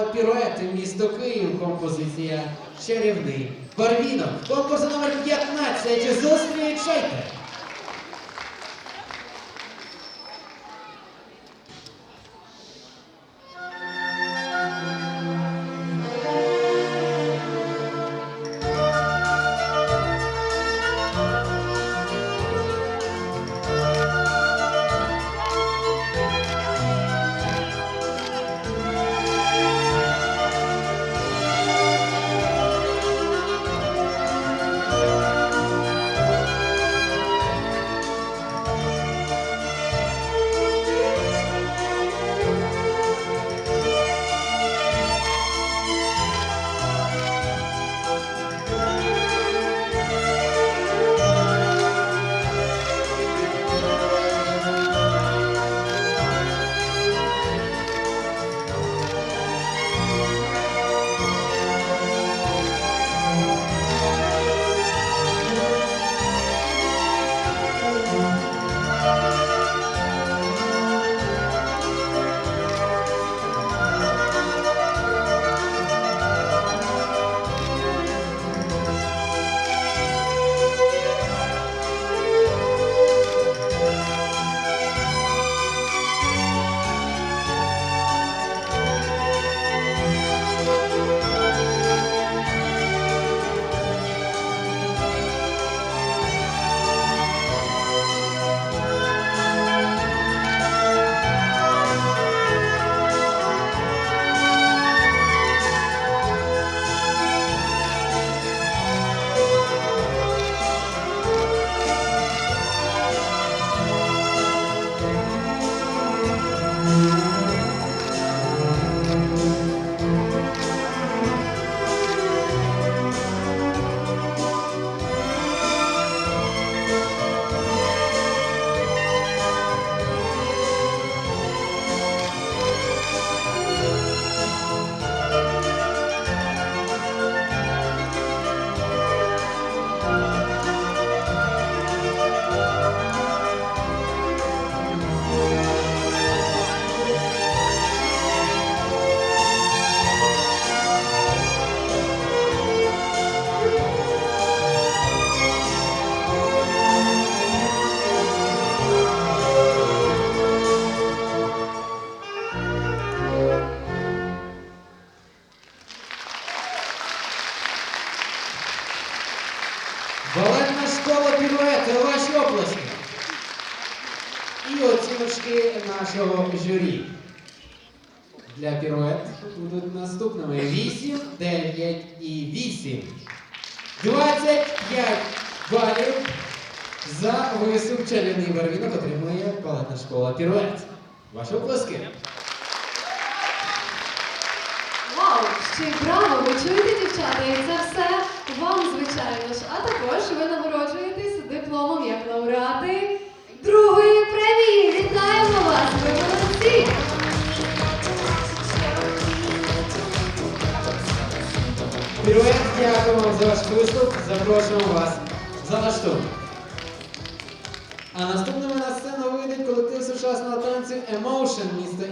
школа піруети місто Київ. Композиція чарівний барвінок. Конкурс номер 15. Зустрічайте! Балетна школа піруети. Ваші оплески. І оціночки нашого журі. Для пірует будуть наступними 8, 9 і 8. 25 балів за виступ чарівний барвінок отримує балетна школа пірует. Ваші оплески. Вау! Ще й браво! Ви чуєте, дівчата? І це все вам, звичайно ж. А також ви нагороджуєтесь дипломом як лауреати другої премії. Вітаємо вас! Ви молодці! Пірует, дякую вам за ваш виступ. Запрошуємо вас за наш тур. А наступними на сцену вийдуть колектив сучасного танцю Emotion міста